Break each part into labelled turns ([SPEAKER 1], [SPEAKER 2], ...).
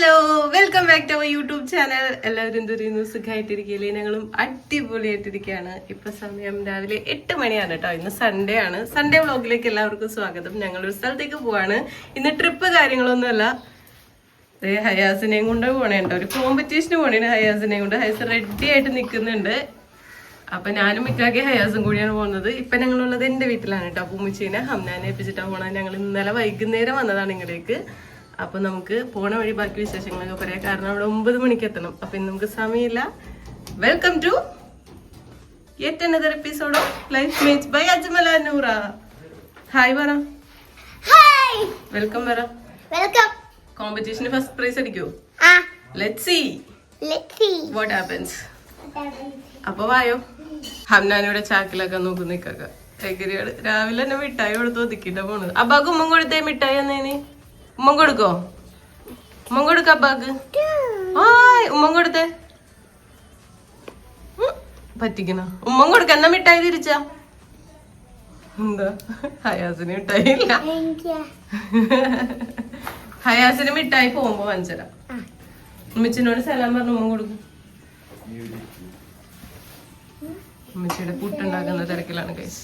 [SPEAKER 1] Hello welcome back to our YouTube channel എല്ലാവരും എന്തൊരു സുഖമായിട്ടിരിക്കുകയില്ലേ ഞങ്ങളും അടിപൊളിയായിട്ടിരിക്കുകയാണ്. ഇപ്പൊ സമയം രാവിലെ എട്ട് മണിയാണ് കേട്ടോ. ഇന്ന് സൺഡേ ആണ്. സൺഡേ വ്ളോഗിലേക്ക് എല്ലാവർക്കും സ്വാഗതം. ഞങ്ങൾ ഒരു സ്ഥലത്തേക്ക് പോവാണ്. ഇന്ന് ട്രിപ്പ് കാര്യങ്ങളൊന്നുമല്ല. ഹയാസിനെയും കൊണ്ട് പോണേണ്ട ഒരു കോമ്പറ്റീഷന് പോണേണ് ഹയാസിനെയും കൊണ്ട്. ഹയാസ് റെഡി ആയിട്ട് നിൽക്കുന്നുണ്ട് അപ്പൊ ഞാനും മിക്കാക്കി ഹയാസും കൂടിയാണ് പോകുന്നത്. ഇപ്പൊ ഞങ്ങളുള്ളത് എന്റെ വീട്ടിലാണ് കേട്ടോ. പൂമിച്ചീനെ ഹംനാനെ ഏൽപ്പിച്ചിട്ടാണ് പോണത്. ഞങ്ങൾ ഇന്നലെ വൈകുന്നേരം വന്നതാണ് ഇങ്ങടേക്ക്. അപ്പൊ നമുക്ക് പോണ വഴി ബാക്കി വിശേഷങ്ങളൊക്കെ പറയാം. കാരണം അവിടെ ഒമ്പത് മണിക്ക് എത്തണം. അപ്പൊ ഇന്ന് നമുക്ക് സമയമില്ല. Welcome to yet another episode of life mates by Ajmala Noora hi പറ വെൽക്കം പറ
[SPEAKER 2] വെൽക്കം
[SPEAKER 1] കോമ്പറ്റീഷന് ഫസ്റ്റ് പ്രൈസ് അടിക്കൂ. ലെറ്റ് സി വാട്ട് ഹാപ്പൻസ് അപ്പൊ വായോ. ഹംനാനിയുടെ ചാക്കിലൊക്കെ നോക്കി നിക്കൊക്കെ. എഗരികൾ രാവിലെ തന്നെ മിഠായി കൊടുത്ത് ഒതുക്കിട്ടാ പോണത്. അബ്ബാക്ക് ഉമ്മ കൊടുത്തേ മിഠായി എന്നേന് ഉമ്മൻ കൊടുക്കോ? ഉമ്മൻ കൊടുക്ക അബ്ബാക്ക് ആയ് ഉമ്മൻ കൊടുത്തേ. പറ്റിക്കണോ? ഉമ്മൻ കൊടുക്ക എന്നാ മിഠായി തിരിച്ചാ? എന്താ? ഹയാസിന് മിഠായി ഇല്ല ഹയാസിന് മിഠായി പോകുമ്പോ വഞ്ചര ഉമ്മച്ചിനോട് സലാം പറഞ്ഞു ഉമ്മ കൊടുക്കും. ഉമ്മച്ചിയുടെ പുട്ടുണ്ടാക്കുന്ന തിരക്കിലാണ് കൈസ്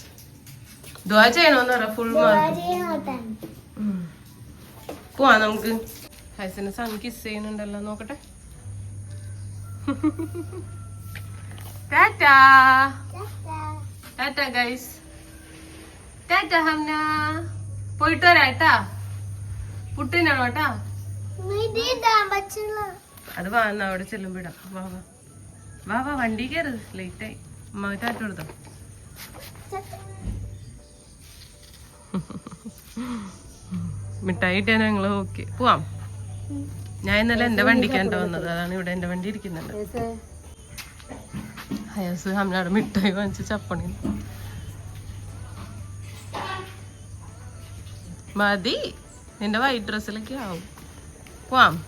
[SPEAKER 1] ദ്വാ ചെയ്യണോന്ന് പറ ഫുൾ മാർക്ക്. പോവാ നമുക്ക്. ഹൈസിന് സൺ കിസ് ചെയ്യുന്നുണ്ടല്ലോ നോക്കട്ടെ. Tata. Tata guys tata Hamna. പോയിട്ട് വരാട്ടാ പുട്ടിനാണോ കേട്ടാ. അത് വാന്ന അവിടെ ചെല്ലും ഇടാം. വാ വാ. വാ വാ വണ്ടി കയറ് ലേറ്റ് ആയി. അമ്മ ടാറ്റ കൊടുത്തോ. മിഠായി ഇട്ടാ ഞങ്ങൾ ഓക്കെ. പോവാം. ഞാൻ ഇന്നലെ എന്റെ വണ്ടിക്കാണ് ട്ടോ വന്നത്. അതാണ് ഇവിടെ എന്റെ വണ്ടി ഇരിക്കുന്നുണ്ട്. ഹയസ് ഹംനാട് മിഠായി വാങ്ങിച്ച ചപ്പണി മതി. നിന്റെ വൈറ്റ് ഡ്രസ്സിലൊക്കെ ആവും. പോവാം.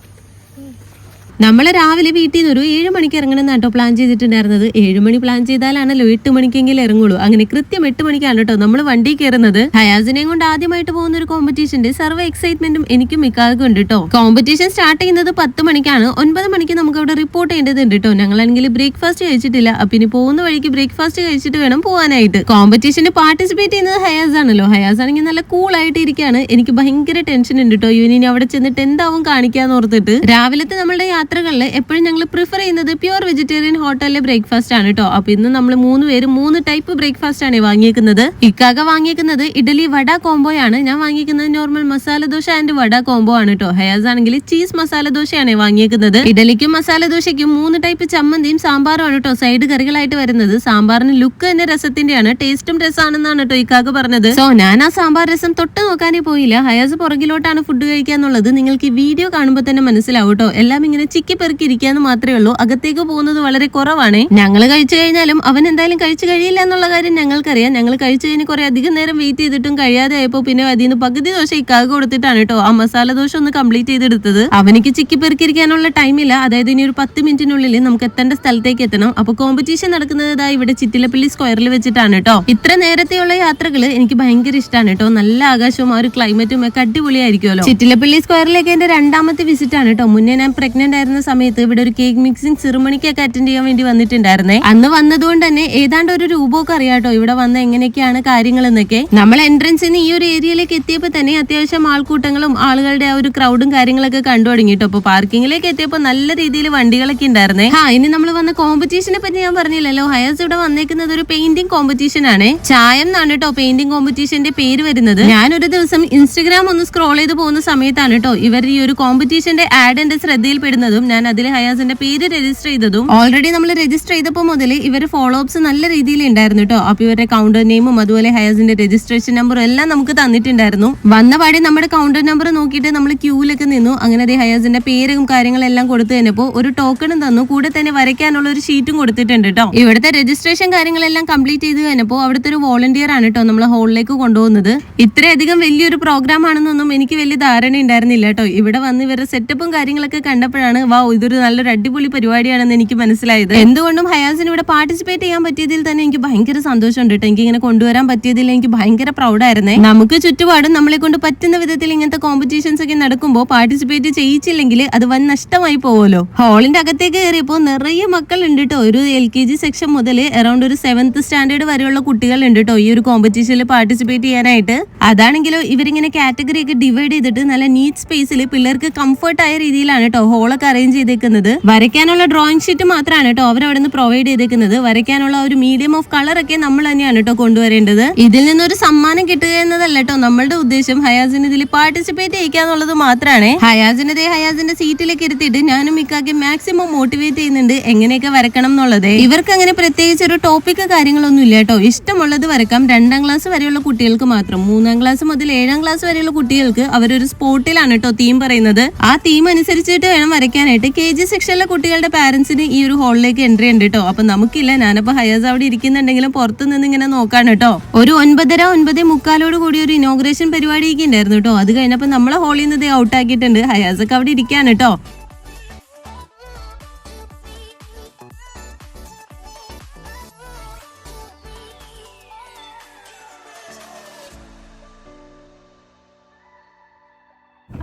[SPEAKER 3] നമ്മൾ രാവിലെ വീട്ടിൽ നിന്ന് ഒരു ഏഴ് മണിക്ക് ഇറങ്ങണം കേട്ടോ പ്ലാൻ ചെയ്തിട്ടുണ്ടായിരുന്നത്. ഏഴ് മണി പ്ലാൻ ചെയ്താലാണല്ലോ എട്ട് മണിക്കെങ്കിലും ഇറങ്ങുള്ളൂ. അങ്ങനെ കൃത്യം എട്ട് മണിക്കാണ് കേട്ടോ നമ്മൾ വണ്ടി കയറുന്നത്. ഹയാസിനെയും കൊണ്ട് ആദ്യമായിട്ട് പോകുന്ന ഒരു കോമ്പറ്റീഷന്റെ സർവ എക്സൈറ്റ്മെന്റും എനിക്കും മിക്കാർക്കും ഉണ്ട് കേട്ടോ. കോമ്പറ്റീഷൻ സ്റ്റാർട്ട് ചെയ്യുന്നത് പത്ത് മണിക്കാണ്. ഒൻപത് മണിക്ക് നമുക്ക് അവിടെ റിപ്പോർട്ട് ചെയ്യേണ്ടതുണ്ട് കേട്ടോ. ഞങ്ങളാണെങ്കിൽ ബ്രേക്ക്ഫാസ്റ്റ് കഴിച്ചിട്ടില്ല. അപ്പൊ ഇനി പോകുന്ന വഴിക്ക് ബ്രേക്ക്ഫാസ്റ്റ് കഴിച്ചിട്ട് വേണം പോകാനായിട്ട് കോമ്പറ്റീഷന് പാർട്ടിസിപ്പേറ്റ് ചെയ്യുന്നത് ഹയാസ് ആണല്ലോ. ഹയാസ് ആണെങ്കിൽ നല്ല കൂൾ ആയിട്ട് ഇരിക്കുകയാണ് എനിക്ക് ഭയങ്കര ടെൻഷൻ ഉണ്ട് കേട്ടോ. ഇവനി അവിടെ ചെന്നിട്ട് എന്താവും കാണിക്കാന്ന് ഓർത്തിട്ട്. രാവിലത്തെ നമ്മളുടെ യാത്രകളിൽ എപ്പോഴും ഞങ്ങൾ പ്രിഫർ ചെയ്യുന്നത് പ്യുവർ വെജിറ്റേറിയൻ ഹോട്ടലിലെ ബ്രേക്ക്ഫാസ്റ്റ് ആണ് കേട്ടോ അപ്പൊ ഇന്ന് നമ്മൾ മൂന്ന് പേര് മൂന്ന് ടൈപ്പ് ബ്രേക്ക്ഫാസ്റ്റ് ആണ് വാങ്ങിയേക്കുന്നത്. ഇക്കാക വാങ്ങിയേക്കുന്നത് ഇഡലി വട കോംബോ ആണ് ഞാൻ വാങ്ങിക്കുന്നത് normal masala dosa and vada combo ആണ് കേട്ടോ ഹയാസ് ആണെങ്കിൽ ചീസ് മസാല ദോശയാണ് വാങ്ങിയേക്കുന്നത്. ഇഡലിക്കും മസാല ദോശയ്ക്കും മൂന്ന് ടൈപ്പ് ചമ്മന്തിയും സാമ്പാറും ആണ് കേട്ടോ സൈഡ് കറികളായിട്ട് വരുന്നത്. സാമ്പാറിന് ലുക്ക് തന്നെ രസത്തിന്റെയാണ്. ടേസ്റ്റും രസമാണെന്നാണ് കേട്ടോ ഇക്കാക്ക് പറഞ്ഞത്. സോ ഞാൻ ആ സാമ്പാർ രസം തൊട്ട് നോക്കാനേ പോയില്ല. ഹയാസ് പുറകിലോട്ടാണ് ഫുഡ് കഴിക്കാന്നുള്ളത്. നിങ്ങൾക്ക് ഈ വീഡിയോ കാണുമ്പോൾ തന്നെ മനസ്സിലാവും കേട്ടോ എല്ലാം ഇങ്ങനെ ചിക്കി പെറുക്കി ഇരിക്കാന്ന് മാത്രമേ ഉള്ളൂ. അകത്തേക്ക് പോകുന്നത് വളരെ കുറവാണ്. ഞങ്ങൾ കഴിച്ചു കഴിഞ്ഞാലും അവൻ എന്തായാലും കഴിച്ചു കഴിയില്ല എന്നുള്ള കാര്യം ഞങ്ങൾക്കറിയാം. ഞങ്ങൾ കഴിച്ചു കഴിഞ്ഞ് കുറെ അധികം നേരം വെയിറ്റ് ചെയ്തിട്ടും കഴിയാതെ ആയപ്പോ പിന്നെ അതിൽ നിന്ന് പകുതി ദോശ ഇക്കാക്ക് കൊടുത്തിട്ടാണ് കേട്ടോ ആ മസാല ദോശ ഒന്ന് കംപ്ലീറ്റ് ചെയ്തെടുത്തത്. അവനിക്ക് ചിക്കി പെറുക്കിരിക്കാനുള്ള ടൈമില്ല അതായത് ഇനി ഒരു പത്ത് മിനിറ്റിനുള്ളിൽ നമുക്ക് എത്തേണ്ട സ്ഥലത്തേക്ക് എത്തണം. അപ്പൊ കോമ്പറ്റീഷൻ നടക്കുന്നത് ഇവിടെ ചിറ്റിലപ്പള്ളി സ്ക്വയറിൽ വെച്ചിട്ടാണ് കേട്ടോ. ഇത്ര നേരത്തെയുള്ള യാത്രകൾ എനിക്ക് ഭയങ്കര ഇഷ്ടമാണ് കേട്ടോ. നല്ല ആകാശവും ആ ഒരു ക്ലൈമറ്റും ഒക്കെ അടിപൊളിയായിരിക്കുമല്ലോ. ചിറ്റിലപ്പള്ളി സ്ക്വയറിലേക്ക് എന്റെ രണ്ടാമത്തെ വിസിറ്റ് ആണ് കേട്ടോ. മുന്നേ ഞാൻ പ്രഗ്നന്റ് ആയിരുന്ന. സമയത്ത് ഇവിടെ ഒരു കേക്ക് മിക്സിംഗ് സെറിമണിക്കൊക്കെ അറ്റൻഡ് ചെയ്യാൻ വേണ്ടി വന്നിട്ടുണ്ടായിരുന്നേ. അന്ന് വന്നതുകൊണ്ട് തന്നെ ഏതാണ്ട് ഒരു രൂപമൊക്കെ അറിയാട്ടോ ഇവിടെ വന്ന എങ്ങനെയൊക്കെയാണ് കാര്യങ്ങൾ എന്നൊക്കെ നമ്മൾ എൻട്രൻസിന് ഈ ഒരു ഏരിയയിലേക്ക് എത്തിയപ്പോൾ തന്നെ അത്യാവശ്യം ആൾക്കൂട്ടങ്ങളും ആളുകളുടെ ആ ഒരു ക്രൗഡും കാര്യങ്ങളൊക്കെ കണ്ടു തുടങ്ങിട്ടോ. അപ്പൊ പാർക്കിങ്ങിലേക്ക് എത്തിയപ്പോൾ നല്ല രീതിയിൽ വണ്ടികളൊക്കെ ഉണ്ടായിരുന്നേ. ആ ഇനി നമ്മൾ വന്ന കോമ്പറ്റീഷനെ പറ്റി ഞാൻ പറഞ്ഞില്ലല്ലോ. ഹയർസ് ഇവിടെ വന്നേക്കുന്നത് ഒരു പെയിന്റിംഗ് കോമ്പറ്റീഷൻ ആണ്. ചായം എന്നാണ് കേട്ടോ പെയിന്റിംഗ് കോമ്പറ്റീഷന്റെ പേര് വരുന്നത്. ഞാൻ ഒരു ദിവസം ഇൻസ്റ്റഗ്രാം ഒന്ന് സ്ക്രോൾ ചെയ്ത് പോകുന്ന സമയത്താണ് കേട്ടോ ഇവർ ഈ ഒരു കോമ്പറ്റീഷന്റെ ആഡ് എന്റെ ശ്രദ്ധയിൽപ്പെടുന്നതും. ഞാൻ അതിൽ ഹയാസിന്റെ പേര് രജിസ്റ്റർ ചെയ്തതും ഓൾറെഡി നമ്മൾ രജിസ്റ്റർ ചെയ്തപ്പോൾ മുതൽ ഇവർ ഫോളോ അപ്സ് നല്ല രീതിയിൽ ഉണ്ടായിരുന്നു കേട്ടോ അപ്പൊ ഇവരുടെ കൗണ്ടർ നെയിമും അതുപോലെ ഹയാസിന്റെ രജിസ്ട്രേഷൻ നമ്പറും എല്ലാം നമുക്ക് തന്നിട്ടുണ്ടായിരുന്നു. വന്ന പാടി നമ്മുടെ കൗണ്ടർ നമ്പർ നോക്കിയിട്ട് നമ്മൾ ക്യൂവിലൊക്കെ നിന്നു. അങ്ങനെ ദേ ഹയാസിന്റെ പേരും കാര്യങ്ങളെല്ലാം കൊടുത്തു കഴിഞ്ഞപ്പോൾ ഒരു ടോക്കണും തന്നു. കൂടെ തന്നെ വരയ്ക്കാനുള്ള ഒരു ഷീറ്റും കൊടുത്തിട്ടുണ്ട് കേട്ടോ ഇവിടുത്തെ രജിസ്ട്രേഷൻ കാര്യങ്ങളെല്ലാം കംപ്ലീറ്റ് ചെയ്ത് കഴിഞ്ഞപ്പോൾ അവിടുത്തെ ഒരു വോളണ്ടിയർ ആണ് കേട്ടോ നമ്മൾ ഹോളിലേക്ക് കൊണ്ടുപോകുന്നത്. ഇത്രയധികം വലിയൊരു പ്രോഗ്രാം ആണെന്നൊന്നും എനിക്ക് വലിയ ധാരണ ഉണ്ടായിരുന്നില്ല കേട്ടോ ഇവിടെ വന്ന് ഇവരുടെ സെറ്റപ്പും കാര്യങ്ങളൊക്കെ കണ്ടപ്പോഴാണ് കഴിഞ്ഞപ്പോഴാണ് വാ ഇതൊരു നല്ലൊരു അടിപൊളി പരിപാടിയാണെന്ന് എനിക്ക് മനസ്സിലായത്. എന്തുകൊണ്ടും ഹയാസിന് ഇവിടെ പാർട്ടിസിപ്പേറ്റ് ചെയ്യാൻ പറ്റിയതിൽ തന്നെ എനിക്ക് ഭയങ്കര സന്തോഷമുണ്ട് കേട്ടോ. എനിക്ക് ഇങ്ങനെ കൊണ്ടുവരാൻ പറ്റിയതിൽ എനിക്ക് ഭയങ്കര പ്രൗഡായിരുന്നേ നമുക്ക് ചുറ്റുപാടും നമ്മളെ കൊണ്ട് പറ്റുന്ന വിധത്തിൽ ഇങ്ങനത്തെ കോമ്പറ്റീഷൻസ് ഒക്കെ നടക്കുമ്പോൾ പാർട്ടിസിപ്പേറ്റ് ചെയ്യിച്ചില്ലെങ്കിൽ അത് വൻ നഷ്ടമായി പോവുമല്ലോ. ഹാളിന്റെ അകത്തേക്ക് കയറിയപ്പോൾ നിറയെ മക്കളുണ്ട് കേട്ടോ. ഒരു എൽ കെ ജി സെക്ഷൻ മുതൽ അറൌണ്ട് ഒരു സെവൻത്ത് സ്റ്റാൻഡേർഡ് വരെയുള്ള കുട്ടികൾ ഉണ്ട് കേട്ടോ ഈ ഒരു കോമ്പറ്റീഷനിൽ പാർട്ടിസിപ്പേറ്റ് ചെയ്യാനായിട്ട്. അതാണെങ്കിലോ ഇവരിങ്ങനെ കാറ്റഗറി ഒക്കെ ഡിവൈഡ് ചെയ്തിട്ട് നല്ല നീറ്റ് സ്പേസിൽ പിള്ളേർക്ക് കംഫർട്ട് ആയ രീതിയിലാണ് കേട്ടോ. ഹോളൊക്കെ അറേഞ്ച് ചെയ്തേക്കുന്നത്. വരയ്ക്കാനുള്ള ഡ്രോയിങ് ഷീറ്റ് മാത്രമാണ് കേട്ടോ അവരവിടെ നിന്ന് പ്രൊവൈഡ് ചെയ്തേക്കുന്നത്. വരയ്ക്കാനുള്ള ഒരു മീഡിയം ഓഫ് കളർ ഒക്കെ നമ്മൾ തന്നെയാണ് കേട്ടോ കൊണ്ടുവരേണ്ടത്. ഇതിൽ നിന്നൊരു സമ്മാനം കിട്ടുക എന്നതല്ല കേട്ടോ നമ്മളുടെ ഉദ്ദേശം. ഹയാസിന് ഇതിൽ പാർട്ടിസിപ്പേറ്റ് ചെയ്യിക്കുക എന്നുള്ളത് മാത്രമാണ് ഹയാസിനെ ഹയാസിന്റെ സീറ്റിലേക്ക് ഇരുത്തിയിട്ട് ഞാനും മിക്കാക്കി മാക്സിമം മോട്ടിവേറ്റ് ചെയ്യുന്നുണ്ട് എങ്ങനെയൊക്കെ വരക്കണം എന്നുള്ളത്. ഇവർക്ക് അങ്ങനെ പ്രത്യേകിച്ച് ഒരു ടോപ്പിക് കാര്യങ്ങളൊന്നും ഇല്ല കേട്ടോ ഇഷ്ടമുള്ളത് വരക്കാം രണ്ടാം ക്ലാസ് വരെയുള്ള കുട്ടികൾക്ക് മാത്രം. മൂന്നാം ക്ലാസ് മുതൽ ഏഴാം ക്ലാസ് വരെയുള്ള കുട്ടികൾക്ക് അവരൊരു സ്പോട്ടിലാണ് കേട്ടോ തീം പറയുന്നത്. ആ തീം അനുസരിച്ചിട്ട് വേണം വരയ്ക്കാനായിട്ട് കെ ജി സെക്ഷനിലെ കുട്ടികളുടെ പാരന്റ്സിന് ഈ ഒരു ഹാളിലേക്ക് എൻട്രി ഉണ്ട് കേട്ടോ അപ്പൊ നമുക്കില്ല ഞാനിപ്പോ ഹയേഴ്സ് അവിടെ ഇരിക്കുന്നുണ്ടെങ്കിലും പുറത്തു നിന്ന് ഇങ്ങനെ നോക്കാണ് കേട്ടോ ഒരു ഒൻപതര ഒൻപത് മുക്കാലോട് കൂടി ഒരു ഇനോഗ്രേഷൻ പരിപാടിയൊക്കെ ഉണ്ടായിരുന്നു കേട്ടോ അത് കഴിഞ്ഞപ്പോ നമ്മളെ ഹോളിൽ നിന്ന് ഇത് ആക്കിയിട്ടുണ്ട്. ഹയാസൊക്കെ അവിടെ ഇരിക്കാൻ കേട്ടോ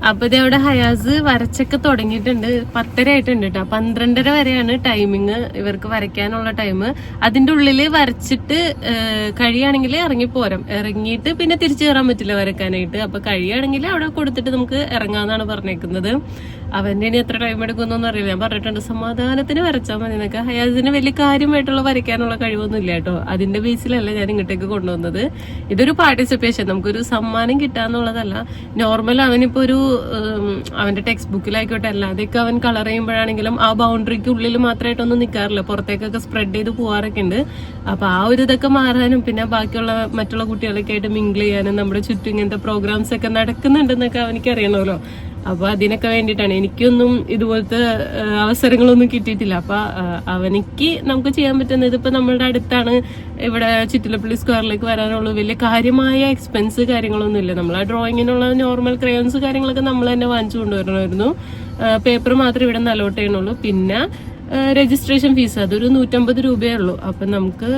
[SPEAKER 1] അപ്പൊ ഇതവിടെ ഹയാസ് വരച്ചൊക്കെ തുടങ്ങിയിട്ടുണ്ട്. പത്തര ആയിട്ടുണ്ട് കേട്ടോ പന്ത്രണ്ടര വരെയാണ് ടൈമിങ് ഇവർക്ക് വരയ്ക്കാനുള്ള ടൈം അതിന്റെ ഉള്ളിൽ വരച്ചിട്ട് കഴിയുകയാണെങ്കിൽ ഇറങ്ങി പോരാം. ഇറങ്ങിയിട്ട് പിന്നെ തിരിച്ചു കയറാൻ പറ്റില്ല വരക്കാനായിട്ട് അപ്പൊ കഴിയുകയാണെങ്കിൽ അവിടെ കൊടുത്തിട്ട് നമുക്ക് ഇറങ്ങാന്നാണ് പറഞ്ഞേക്കുന്നത്. അവന്റെ ഇനി എത്ര ടൈം എടുക്കുന്നൊന്നും അറിയില്ല. ഞാൻ പറഞ്ഞിട്ടുണ്ട് സമാധാനത്തിന് വരച്ചാൽ മതി എന്നൊക്കെ. ഹയാസിന് വലിയ കാര്യമായിട്ടുള്ള വരയ്ക്കാനുള്ള കഴിവൊന്നും ഇല്ല കേട്ടോ. അതിന്റെ ബേസിലല്ല ഞാൻ ഇങ്ങോട്ടേക്ക് കൊണ്ടുവന്നത്. ഇതൊരു പാർട്ടിസിപ്പേഷൻ നമുക്കൊരു സമ്മാനം കിട്ടാന്നുള്ളതല്ല. നോർമൽ അവനിപ്പോ ഒരു അവന്റെ ടെക്സ്റ്റ് ബുക്കിലായിക്കോട്ടെ അല്ലാതെയൊക്കെ അവൻ കളർ ചെയ്യുമ്പോഴാണെങ്കിലും ആ ബൗണ്ടറിക്ക് ഉള്ളിൽ മാത്രമായിട്ടൊന്നും നിൽക്കാറില്ല പുറത്തേക്കൊക്കെ സ്പ്രെഡ് ചെയ്ത് പോകാറൊക്കെ ഉണ്ട്. അപ്പൊ ആ ഒരു ഇതൊക്കെ മാറാനും പിന്നെ ബാക്കിയുള്ള മറ്റുള്ള കുട്ടികളൊക്കെ ആയിട്ട് മിങ്കിൾ ചെയ്യാനും നമ്മുടെ ചുറ്റും ഇങ്ങനത്തെ പ്രോഗ്രാംസ് ഒക്കെ നടക്കുന്നുണ്ടെന്നൊക്കെ അവനിക്ക് അറിയണമല്ലോ അപ്പൊ അതിനൊക്കെ വേണ്ടിയിട്ടാണ്. എനിക്കൊന്നും ഇതുപോലത്തെ അവസരങ്ങളൊന്നും കിട്ടിയിട്ടില്ല. അപ്പൊ ആ, അവനിക്ക് നമുക്ക് ചെയ്യാൻ പറ്റുന്നത് ഇതിപ്പോ നമ്മളുടെ അടുത്താണ് ഇവിടെ ചിറ്റിലപ്പള്ളി സ്ക്വയറിലേക്ക് വരാനുള്ളൂ വലിയ കാര്യമായ എക്സ്പെൻസ് കാര്യങ്ങളൊന്നും ഇല്ല നമ്മൾ ആ ഡ്രോയിങ്ങിനുള്ള നോർമൽ ക്രയോൺസ് കാര്യങ്ങളൊക്കെ നമ്മൾ തന്നെ വാങ്ങിച്ചു കൊണ്ടുവരണമായിരുന്നു. പേപ്പർ മാത്രം ഇവിടെ നിന്ന് അലോട്ട് ചെയ്യണുള്ളൂ. പിന്നെ രജിസ്ട്രേഷൻ ഫീസ് അതൊരു നൂറ്റമ്പത് രൂപയേ ഉള്ളൂ. അപ്പൊ നമുക്ക്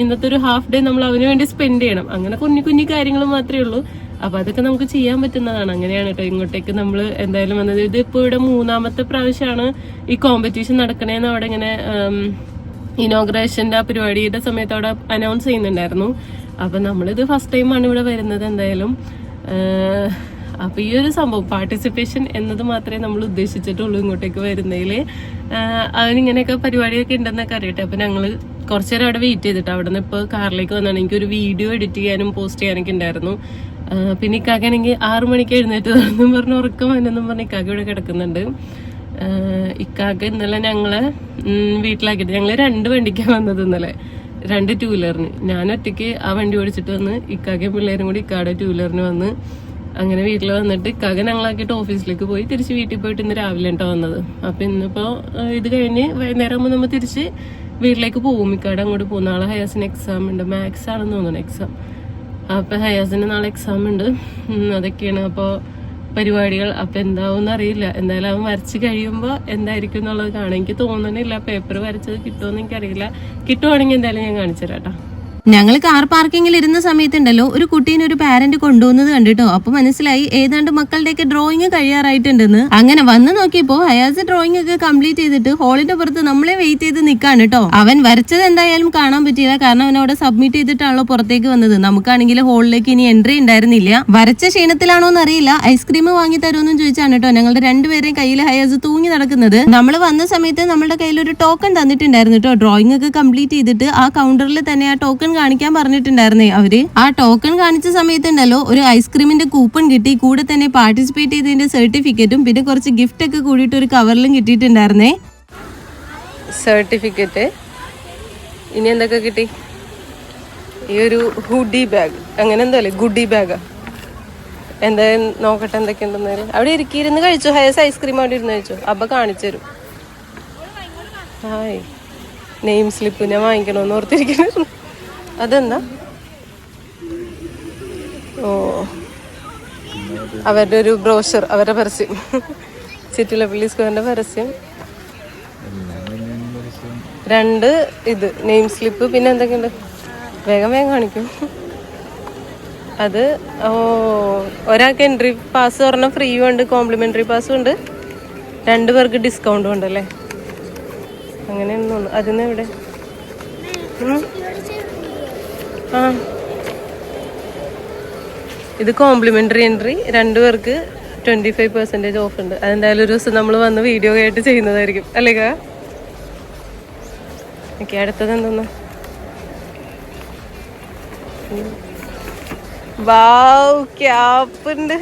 [SPEAKER 1] ഇന്നത്തെ ഒരു ഹാഫ് ഡേ നമ്മൾ അവന് വേണ്ടി സ്പെൻഡ് ചെയ്യണം. അങ്ങനെ കുഞ്ഞു കുഞ്ഞു കാര്യങ്ങൾ മാത്രമേ ഉള്ളൂ. അപ്പൊ അതൊക്കെ നമുക്ക് ചെയ്യാൻ പറ്റുന്നതാണ്. അങ്ങനെയാണ് കേട്ടോ ഇങ്ങോട്ടേക്ക് നമ്മൾ എന്തായാലും വന്നത്. ഇത് ഇപ്പൊ ഇവിടെ മൂന്നാമത്തെ പ്രാവശ്യമാണ് ഈ കോമ്പറ്റീഷൻ നടക്കണേന്ന് അവിടെ ഇങ്ങനെ ഇനോഗ്രേഷന്റെ ആ പരിപാടിയുടെ സമയത്ത് അവിടെ അനൗൺസ് ചെയ്യുന്നുണ്ടായിരുന്നു. അപ്പൊ നമ്മളിത് ഫസ്റ്റ് ടൈമാണ് ഇവിടെ വരുന്നത് എന്തായാലും. അപ്പോൾ അപ്പൊ ഈ ഒരു സംഭവം പാർട്ടിസിപ്പേഷൻ എന്നത് മാത്രമേ നമ്മൾ ഉദ്ദേശിച്ചിട്ടുള്ളൂ ഇങ്ങോട്ടേക്ക് വരുന്നതിൽ. ആഹ് അവനിങ്ങനെയൊക്കെ പരിപാടിയൊക്കെ ഉണ്ടെന്നൊക്കെ അറിയട്ടെ. അപ്പൊ ഞങ്ങൾ കുറച്ചു നേരം അവിടെ വെയിറ്റ് ചെയ്തിട്ട് അവിടെ നിന്ന് ഇപ്പോൾ കാറിലേക്ക് വന്നാണ്. എനിക്ക് ഒരു വീഡിയോ എഡിറ്റ് ചെയ്യാനും പോസ്റ്റ് ചെയ്യാനൊക്കെ ഉണ്ടായിരുന്നു. പിന്നെ ഇക്കാക്കാണെങ്കിൽ ആറു മണിക്ക് എഴുന്നേറ്റ് എന്നും പറഞ്ഞ് ഉറക്കം എന്നൊന്നും പറഞ്ഞ് ഇക്കാക്ക ഇവിടെ കിടക്കുന്നുണ്ട്. ഇക്കാക്ക ഇന്നലെ ഞങ്ങളെ വീട്ടിലാക്കിയിട്ട് ഞങ്ങൾ രണ്ട് വണ്ടിക്കാണ് വന്നത് ഇന്നലെ. രണ്ട് ടൂ വീലറിന് ഞാൻ ഒറ്റയ്ക്ക് ആ വണ്ടി ഓടിച്ചിട്ട് വന്ന് ഇക്കാക്കയും പിള്ളേരും കൂടി ഇക്കാടെ ടൂ വീലറിന് വന്ന് അങ്ങനെ വീട്ടിൽ വന്നിട്ട് ഇക്കാക്ക ഞങ്ങളാക്കിയിട്ട് ഓഫീസിലേക്ക് പോയി തിരിച്ച് വീട്ടിൽ പോയിട്ട് ഇന്ന് രാവിലെ കേട്ടോ വന്നത്. അപ്പൊ ഇന്നിപ്പോ ഇത് കഴിഞ്ഞ് വൈകുന്നേരം ആകുമ്പോൾ നമ്മൾ തിരിച്ച് വീട്ടിലേക്ക് പോകും ഇക്കാടെ അങ്ങോട്ട് പോകും. നാളെ ഹയർസിന് എക്സാം ഉണ്ട്. മാത്സ് ആണെന്ന് തോന്നുന്നു എക്സാം. അപ്പൊ ഹയാസിന് നാളെ എക്സാം ഉണ്ട്. അതൊക്കെയാണ് അപ്പോൾ പരിപാടികൾ. അപ്പൊ എന്താവും അറിയില്ല. എന്തായാലും അവൻ വരച്ച് കഴിയുമ്പോൾ എന്തായിരിക്കും എന്നുള്ളത് കാണാം. എനിക്ക് തോന്നണില്ല. പേപ്പർ വരച്ചത് കിട്ടുമെന്ന് എനിക്കറിയില്ല. കിട്ടുവാണെങ്കിൽ എന്തായാലും ഞാൻ കാണിച്ചു തരാം കേട്ടോ.
[SPEAKER 3] ഞങ്ങൾ കാർ പാർക്കിങ്ങിൽ ഇരുന്ന സമയത്തുണ്ടല്ലോ ഒരു കുട്ടീനെ ഒരു പാരന്റ് കൊണ്ടുവന്നത് കണ്ടിട്ടോ? അപ്പൊ മനസ്സിലായി ഏതാണ്ട് മക്കളുടെയൊക്കെ ഡ്രോയിങ് കഴിയാറായിട്ടുണ്ടെന്ന്. അങ്ങനെ വന്ന് നോക്കിയപ്പോ ഹയാസ് ഡ്രോയിങ് ഒക്കെ കംപ്ലീറ്റ് ചെയ്തിട്ട് ഹോളിന്റെ പുറത്ത് നമ്മളെ വെയിറ്റ് ചെയ്ത് നിൽക്കാണ് കേട്ടോ അവൻ വരച്ചത് എന്തായാലും കാണാൻ പറ്റിയില്ല കാരണം അവൻ അവിടെ സബ്മിറ്റ് ചെയ്തിട്ടാണല്ലോ പുറത്തേക്ക് വന്നത്. നമുക്കാണെങ്കിൽ ഹോളിലേക്ക് ഇനി എൻട്രി ഉണ്ടായിരുന്നില്ല. വരച്ച ക്ഷീണത്തിലാണോ എന്ന് അറിയില്ല ഐസ്ക്രീം വാങ്ങി തരുമെന്നും ചോദിച്ചാണ് കേട്ടോ ഞങ്ങളുടെ രണ്ടുപേരെയും കയ്യിൽ ഹയാസ് തൂങ്ങി നടക്കുന്നത്. നമ്മൾ വന്ന സമയത്ത് നമ്മളുടെ കയ്യിൽ ഒരു ടോക്കൺ തന്നിട്ടുണ്ടായിരുന്നു കേട്ടോ ഡ്രോയിങ് ഒക്കെ കംപ്ലീറ്റ് ചെയ്തിട്ട് ആ കൗണ്ടറിൽ തന്നെ ആ ടോക്കൺ കാണിക്കാൻ പറഞ്ഞിട്ടുണ്ടായിരുന്നേ അവർ. ആ ടോക്കൺ കാണിച്ച സമയത്തുണ്ടല്ലോ ഒരു ഐസ്ക്രീമിന്റെ കൂപ്പൺ കിട്ടി കൂടെ തന്നെ പാർട്ടിസിപ്പേറ്റ് ചെയ്തതിന്റെ സർട്ടിഫിക്കറ്റും പിന്നെ കുറച്ച് ഗിഫ്റ്റ് ഒക്കെ കൂടിയിട്ട് ഒരു കവറിലും കിട്ടിയിട്ടുണ്ടായിരുന്നേ.
[SPEAKER 1] സർട്ടിഫിക്കറ്റ് ഇനി എന്തൊക്കെ കിട്ടി? ഈ ഒരു ഹുഡി ബാഗ് അങ്ങനെ എന്തോ അല്ലേ? ഗുഡി ബാഗാ എന്തായാലും നോക്കട്ടെ എന്തൊക്കെയുണ്ടെന്ന് അവിടെ ഇരിക്കിരുന്ന് കഴിച്ചു? ഹയസ് ഐസ്ക്രീം അവിടെ ഇരുന്ന് കഴിച്ചു? അപ്പൊ കാണിച്ചു തരും. ഹായ്. നെയിം സ്ലിപ്പ് ഞാൻ വാങ്ങിക്കണമെന്ന് ഓർത്തിരിക്കുന്നു. അതെന്താ ഓ. അവരുടെ ഒരു ബ്രോഷർ അവരുടെ പരസ്യം. ചിറ്റിലപ്പള്ളി സ്ക്വയറിന്റെ പരസ്യം. രണ്ട് ഇത് നെയിം സ്ലിപ്പ് പിന്നെ എന്തൊക്കെയുണ്ട്? വേഗം വേഗം കാണിക്കും. അത് ഓ ഒരാൾക്ക് എൻട്രി പാസ് പറഞ്ഞാൽ ഫ്രീയും ഉണ്ട് കോംപ്ലിമെന്ററി പാസ്സും ഉണ്ട്. രണ്ടു പേർക്ക് ഡിസ്കൗണ്ടും ഉണ്ടല്ലേ? അങ്ങനെയൊന്നും അതിന് എവിടെ. ഇത് കോംപ്ലിമെന്ററി എൻട്രി രണ്ടു പേർക്ക് ട്വന്റി ഫൈവ് പെർസെന്റേജ് ഓഫ് ഉണ്ട്. അതെന്തായാലും ഒരു ദിവസം നമ്മൾ വന്ന് വീഡിയോ ആയിട്ട് ചെയ്യുന്നതായിരിക്കും. അല്ലേ ഓക്കെ അടുത്തത് എന്തോന്ന്?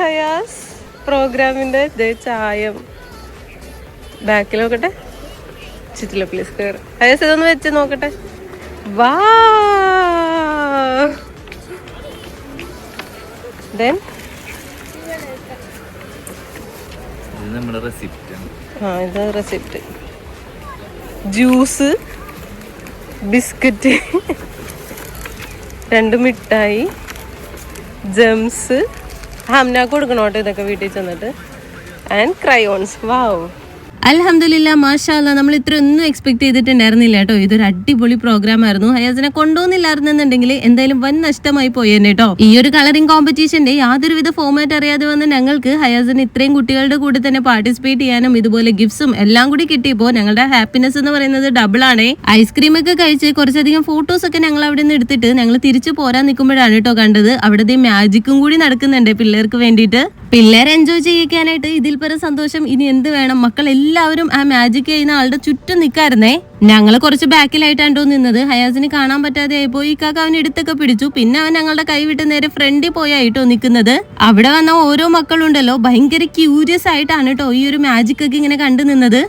[SPEAKER 1] ഹയാസ്. പ്രോഗ്രാമിന്റെ ദേ ചായം. ബാക്കിൽ നോക്കട്ടെ. ചുറ്റില പ്ലീസ് കയറി ഹയാസ് ഇതൊന്ന് വെച്ച് നോക്കട്ടെ. വാ! ദെൻ?
[SPEAKER 4] നമ്മുടെ റെസിപ്റ്റ്
[SPEAKER 1] ആ ഇത് റെസിപ്റ്റ് ജ്യൂസ് ബിസ്ക്കറ്റ് രണ്ട് മിഠായി ജംസ്. ഹംന കൊടുക്കണോട്ടോ ഇതൊക്കെ വീട്ടിൽ ചെന്നിട്ട്? ആൻഡ് ക്രയോൺസ് വാവ്
[SPEAKER 3] അലഹമില്ല മാഷാല്ല നമ്മൾ ഇത്ര ഒന്നും എക്സ്പെക്ട് ചെയ്തിട്ടുണ്ടായിരുന്നില്ല കേട്ടോ. ഇതൊരു അടിപൊളി പ്രോഗ്രാം ആയിരുന്നു. ഹയാസിനെ കൊണ്ടുപോകുന്നില്ലായിരുന്നെന്നുണ്ടെങ്കിൽ എന്തായാലും വൻ നഷ്ടമായി പോയേനെ കേട്ടോ. ഈ ഒരു കളറിംഗ് കോമ്പറ്റീഷന്റെ യാതൊരുവിധ ഫോമാറ്റ് അറിയാതെ വന്ന ഞങ്ങൾക്ക് ഹയാസിന് ഇത്രയും കുട്ടികളുടെ കൂടെ തന്നെ പാർട്ടിസിപ്പേറ്റ് ചെയ്യാനും ഇതുപോലെ ഗിഫ്റ്റ്സും എല്ലാം കൂടി കിട്ടിയപ്പോൾ ഞങ്ങളുടെ ഹാപ്പിനെസ് എന്ന് പറയുന്നത് ഡബിൾ ആണേ. ഐസ്ക്രീം ഒക്കെ കഴിച്ച് കുറച്ചധികം ഫോട്ടോസ് ഒക്കെ ഞങ്ങൾ അവിടെ നിന്ന് എടുത്തിട്ട് ഞങ്ങൾ തിരിച്ചു പോരാൻ നിൽക്കുമ്പോഴാണ് കേട്ടോ കണ്ടത്. അവിടുത്തെ മാജിക്കും കൂടി നടക്കുന്നുണ്ട് പിള്ളേർക്ക് വേണ്ടിയിട്ട്. പിള്ളേർ എൻജോയ് ചെയ്യിക്കാനായിട്ട് ഇതിൽ പരം സന്തോഷം ഇനി എന്ത് വേണം? മക്കൾ എല്ലാവരും ആ മാജിക് ചെയ്യുന്ന ആളുടെ ചുറ്റും നിൽക്കായിരുന്നേ ഞങ്ങൾ കുറച്ച് ബാക്കിലായിട്ടാണ്ടോ നിന്നത്. ഹയാസിന് കാണാൻ പറ്റാതെ ആയപ്പോ ഇക്കാക്ക് കാക്ക അവൻ എടുത്തൊക്കെ പിടിച്ചു. പിന്നെ അവൻ ഞങ്ങളുടെ കൈ വിട്ട് നേരെ ഫ്രണ്ടിൽ പോയായിട്ടോ നിൽക്കുന്നത് അവിടെ വന്ന ഓരോ മക്കളുണ്ടല്ലോ. ഭയങ്കര ക്യൂരിയസ് ആയിട്ടാണ് കേട്ടോ ഈ ഒരു മാജിക് ഒക്കെ ഇങ്ങനെ കണ്ടു നിന്നത്.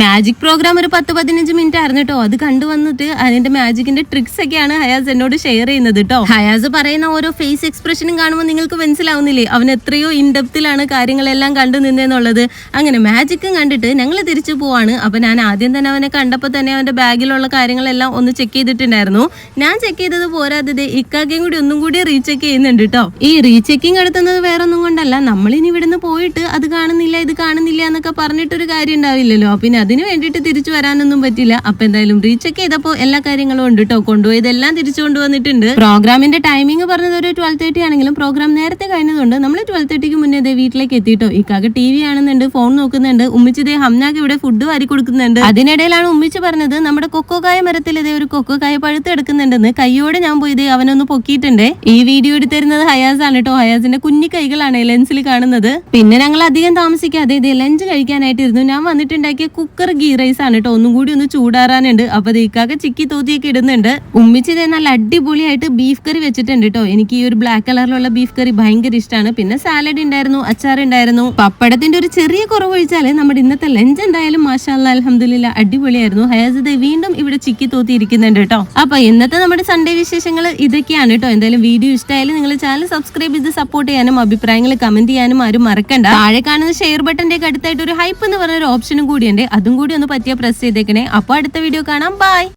[SPEAKER 3] മാജിക് പ്രോഗ്രാം ഒരു പത്ത് പതിനഞ്ച് മിനിറ്റ് ആയിരുന്നു അത് കണ്ടു വന്നിട്ട് അതിന്റെ മാജിക്കിന്റെ ട്രിക്സ് ഒക്കെയാണ് ഹയാസ് എന്നോട് ഷെയർ ചെയ്യുന്നത് കേട്ടോ ഹയാസ് പറയുന്ന ഓരോ ഫേസ് എക്സ്പ്രഷനും കാണുമ്പോൾ നിങ്ങൾക്ക് മനസ്സിലാവുന്നില്ലേ? അവൻ എത്രയോ ഇൻഡെപ്തിലാണ് കാര്യങ്ങളെല്ലാം കണ്ടു നിന്നെന്നുള്ളത്. അങ്ങനെ മാജിക്കും കണ്ടിട്ട് ഞങ്ങൾ തിരിച്ചു പോവാണ്. അപ്പൊ ഞാൻ ആദ്യം തന്നെ അവനെ കണ്ടപ്പോൾ തന്നെ അവന്റെ ബാഗിലുള്ള കാര്യങ്ങളെല്ലാം ഒന്ന് ചെക്ക് ചെയ്തിട്ടുണ്ടായിരുന്നു. ഞാൻ ചെക്ക് ചെയ്തത് പോരാതെ ഇക്കാക്കയും കൂടി ഒന്നും കൂടി റീചെക്ക് ചെയ്യുന്നുണ്ട് കേട്ടോ ഈ റീചെക്കിംഗ് നടത്തുന്നത് വേറെ ഒന്നും കൊണ്ടല്ല. നമ്മളിനി ഇവിടുന്ന് പോയിട്ട് അത് കാണുന്നില്ല ഇത് കാണുന്നില്ല എന്നൊക്കെ പറഞ്ഞിട്ടൊരു കാര്യം ഉണ്ടാവില്ലല്ലോ. പിന്നെ അതിന് വേണ്ടിയിട്ട് തിരിച്ചു വരാനൊന്നും പറ്റില്ല. അപ്പൊ എന്തായാലും റീചെക്ക് ചെയ്തപ്പോ എല്ലാ കാര്യങ്ങളും ഉണ്ട് കേട്ടോ കൊണ്ടുപോയതെല്ലാം തിരിച്ചു കൊണ്ടുവന്നിട്ടുണ്ട്. പ്രോഗ്രാമിന്റെ ടൈമിംഗ് പറഞ്ഞത് ഒരു ട്വൽവ് തേർട്ടി ആണെങ്കിലും പ്രോഗ്രാം നേരത്തെ കഴിഞ്ഞതുകൊണ്ട് നമ്മൾ ട്വൽവ് തേർട്ടിക്ക് മുന്നേ ദേ വീട്ടിലേക്ക് എത്തിയിട്ടോ. ഇക്കാക്ക് ടി വി ആണെന്നുണ്ട് ഫോൺ നോക്കുന്നുണ്ട്. ഉമ്മിച്ച് ഹംനാക്ക് ഇവിടെ ഫുഡ് വാരി കൊടുക്കുന്നുണ്ട്. അതിനിടയിലാണ് ഉമ്മിച്ച് പറഞ്ഞത് നമ്മുടെ കൊക്കോക്കായ മരത്തിൽ ഇതേ ഒരു കൊക്കോക്കായ പഴുത്ത് എടുക്കുന്നുണ്ടെന്ന് കൈയോടെ ഞാൻ പോയി അവനൊന്ന് പൊക്കിയിട്ടുണ്ട്. ഈ വീഡിയോ എടുത്തിരുന്നത് ഹയാസ് ആണ് കേട്ടോ ഹയാസിന്റെ കുഞ്ഞു കൈകളാണ് ലെൻസിൽ കാണുന്നത്. പിന്നെ ഞങ്ങൾ അധികം താമസിക്കാതെ ഇതേ ലഞ്ച് കഴിക്കാനായിട്ടിരുന്നു. ഞാൻ വന്നിട്ടുണ്ടാക്കിയ കുക്കർ ഗീ റൈസ് ആണ് കേട്ടോ ഒന്നും കൂടി ഒന്ന് ചൂടാറാനുണ്ട്. അപ്പൊ ദീക്കാക്ക് ചിക്കി തോത്തിയൊക്കെ ഇടുന്നുണ്ട്. ഉമ്മിച്ച് നല്ല അടിപൊളിയായിട്ട് ബീഫ് കറി വെച്ചിട്ടുണ്ട് കേട്ടോ എനിക്ക് ഈ ഒരു ബ്ലാക്ക് കളറിലുള്ള ബീഫ് കറി ഭയങ്കര ഇഷ്ടമാണ് പിന്നെ സാലഡ് ഉണ്ടായിരുന്നു അച്ചാർ ഉണ്ടായിരുന്നു പപ്പടത്തിന്റെ ഒരു ചെറിയ കുറവ് ഒഴിച്ചാൽ നമ്മുടെ ഇന്നത്തെ ലഞ്ച് എന്തായാലും മാഷാല്ല അലഹമില്ല അടിപൊളിയായിരുന്നു. ഹയാസ് ദേ വീണ്ടും ഇവിടെ ചിക്കി തോത്തി ഇരിക്കുന്നുണ്ട് കേട്ടോ അപ്പൊ ഇന്നത്തെ നമ്മുടെ സൺഡേ വിശേഷങ്ങൾ ഇതൊക്കെയാണ് കേട്ടോ എന്തായാലും വീഡിയോ ഇഷ്ടമായാലും നിങ്ങൾ ചാനൽ സബ്സ്ക്രൈബ് ചെയ്ത് സപ്പോർട്ട് ചെയ്യാനും അഭിപ്രായങ്ങൾ കമന്റ് ചെയ്യാനും ആരും മറക്കണ്ട. താഴെ കാണുന്ന ഷെയർ ബട്ടന്റെ അടുത്തായിട്ട് ഒരു ഹൈപ്പ് എന്ന് പറഞ്ഞ ഒരു ഓപ്ഷനും കൂടിയുണ്ട്. അതും കൂടി ഒന്ന് പറ്റിയ പ്രസ് ചെയ്തേക്കണേ. അപ്പോൾ അടുത്ത വീഡിയോ കാണാം. ബൈ